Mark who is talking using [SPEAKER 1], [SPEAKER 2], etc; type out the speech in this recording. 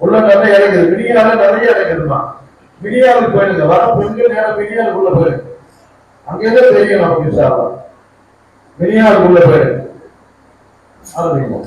[SPEAKER 1] உள்ள நிறைய இறங்குது. விடியால நிறைய இறங்குதுமா? விடியாவுக்கு போயிருங்க. வர பெண்கள் நேரம் விடியாவுக்குள்ள போயிருங்க அங்கேதான் தெரியும் நமக்கு சாப்பிடும் விடியாவுக்குள்ள போயிருங்க
[SPEAKER 2] ஆரம்பிக்கும்